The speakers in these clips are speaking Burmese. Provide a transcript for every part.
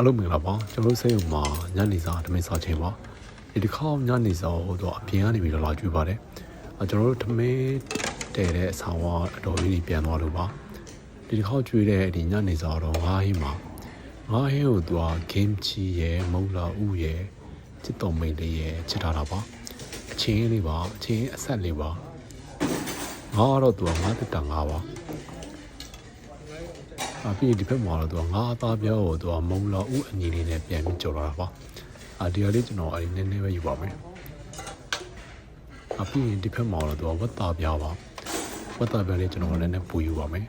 အားလုံးမင်္ဂလာပါကျွန်တော်တို့စိတ်ုံမှာညနေစာထမင်းစားချိန်ပါဒီတစ်ခါညနေစာဟိုတော့အပြင်ကနေပြီးတော့လာကြွေးပါတယ်အကျွန်တော်တို့ထမင်းတဲတဲ့အဆောင်ကအတော်ကြီးပြန်သွားလို့ပါဒီတစ်ခါကြွေးတဲ့ဒီညနေစာတော့ငါးဟင်းမှာငါးဟင်းကိုသူက game ချီရယ်မုံလာဥရယ်စစ်တော်မိန်လေးရယ်ချစ်ထားတာပါအချင်းလေးပါအချင်းအဆက်လေးပါငါကတော့သူကငါတက်တာငါပါ အပြီးဒီဘက်မှာတော့သူကငါးအသားပြောကိုသူကမုံလာဥအညီလေးနဲ့ပြန်ပြီးကြော်လာတာပါအာဒီဟာလေးကျွန်တော်အဲ့ဒီနည်းနည်းပဲယူပါမယ်အပြီးဒီဘက်မှာတော့သူကဝတ်သားပြားပါဝတ်သားပြားလေးကျွန်တော်လည်းနည်းနည်းပူယူပါမယ်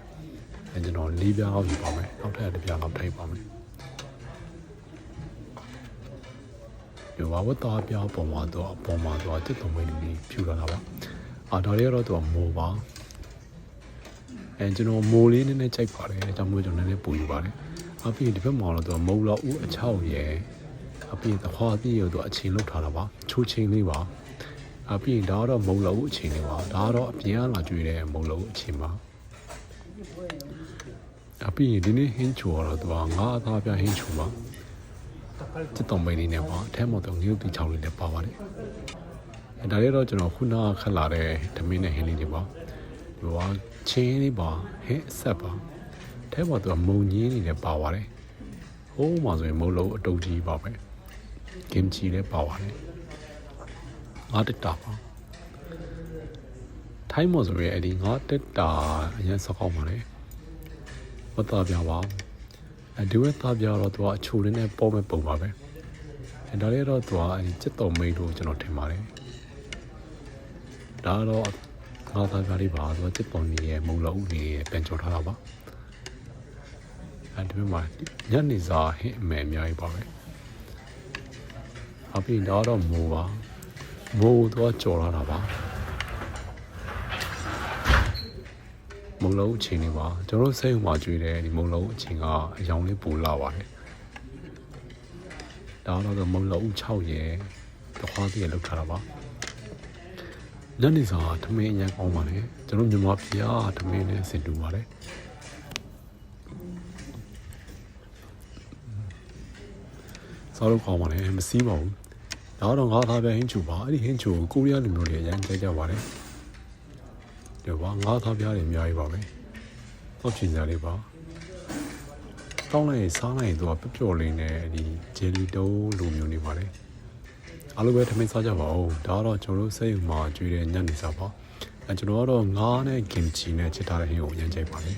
အဲကျွန်တော်လေးပြားအောင်ယူပါမယ်နောက်ထပ်တစ်ပြားလောက်ထိုက်ပါမယ်ဒီဝတ်သားပြားပုံမှာတော့ပုံမှာတော့တစ်တုံးမင်းလေးဖြူလာတာပါအာဒါလေးကတော့သူကမိုးပါ အဲကျွန်တော်မိုးလေးနည်းနည်းကြိုက်ပါတယ်အဲကြောင့်မို့ကျွန်တော်နည်းနည်းပူယူပါတယ်အပြင်ဒီဘက်မှာတော့သူကမုံလောက်ဦးအချောက်ရယ်အပြင်သခွားပြည့်ရတော့အချိန်လောက်ထားတာပါချိုးချင်းလေးပါအပြင်ဒါကတော့မုံလောက်ဦးအချိန်လေးပါဒါကတော့အပြင်ကလာကြွေးတဲ့မုံလောက်ဦးအချိန်ပါအပြင်ဒီနေ့ဟင်းချိုကတော့သူကငါးအသားပြဟင်းချိုပါစစ်တုံးမိန်လေးနဲ့ပါအထဲမှာတော့ငရုတ်တီချောင်းလေးနဲ့ပါပါတယ်အဲဒါလေးတော့ကျွန်တော်ခုနကခက်လာတဲ့ဓမင်းနဲ့ဟင်းလေးတွေပါ ဟိုကချင်းလေးပါဟဲ့ဆက်ပါအဲမှာသူကမုံကြီးနေနဲ့ပါပါတယ်ဟိုးမှာဆိုရင်မုံလုံးအတုပ်ကြီးပါပဲကင်ချီလည်းပါပါတယ်ငါတက်တာပါထိုင်းမှာဆိုရင်အဲ့ဒီငါတက်တာအရင်စကောက်ပါလေဝတ်သားပြပါအဲဒီဝတ်သားပြတော့သူကအချိုလေးနဲ့ပေါ်မဲ့ပုံပါပဲအဲဒါလေးတော့သူကအဲ့ဒီစစ်တော်မိတ်လို့ကျွန်တော်ထင်ပါတယ်ဒါတော့ ငါးသားပြားလေးပါဆိုတော့စစ်ပုံကြီးရဲ့မုံလောက်ဦးလေးရဲ့ပြန်ကြော်ထားတာပါအဲဒီမှာညနေစာဟင်းအမဲအများကြီးပါပဲအပြင်တော့တော့မိုးပါမိုးတော့ကြော်လာတာပါမုံလောက်အချိန်လေးပါကျွန်တော်စိတ်ဥမှာကျွေးတယ်ဒီမုံလောက်အချိန်ကအယောင်လေးပူလာပါတယ်ဒါတော့မုံလောက်ဦး6ရဲ့တခွားတည်းလောက်ထားတာပါ ညနေစာထမင်းအရင်ကောင်းပါလေကျွန်တော်မြန်မာပြည်ကထမင်းနဲ့ဆင်တူပါလေစားလို့ကောင်းပါလေမစီးပါဘူးဒါတော့ငါးသားပဲဟင်းချူပါအဲ့ဒီဟင်းချူကိုကိုရီးယားလူမျိုးတွေအရင်ကြိုက်ကြပါလေဒီပါငါးသားပြားတွေအများကြီးပါပဲတော့ပြင်စားလေးပါတောင်းလိုက်စားလိုက်တော့ပျော့ပျော့လေးနဲ့ဒီဂျယ်လီတိုးလိုမျိုးနေပါလေ အားလုံးပဲထမင်းစားကြပါဦးဒါကတော့ကျွန်တော်တို့စိတ်ဥမှာကျွေးတဲ့ညနေစာပါအဲကျွန်တော်ကတော့ငါးနဲ့ကင်ချီနဲ့ချစ်ထားတဲ့ဟင်းကိုရမ်းကြိုက်ပါလေ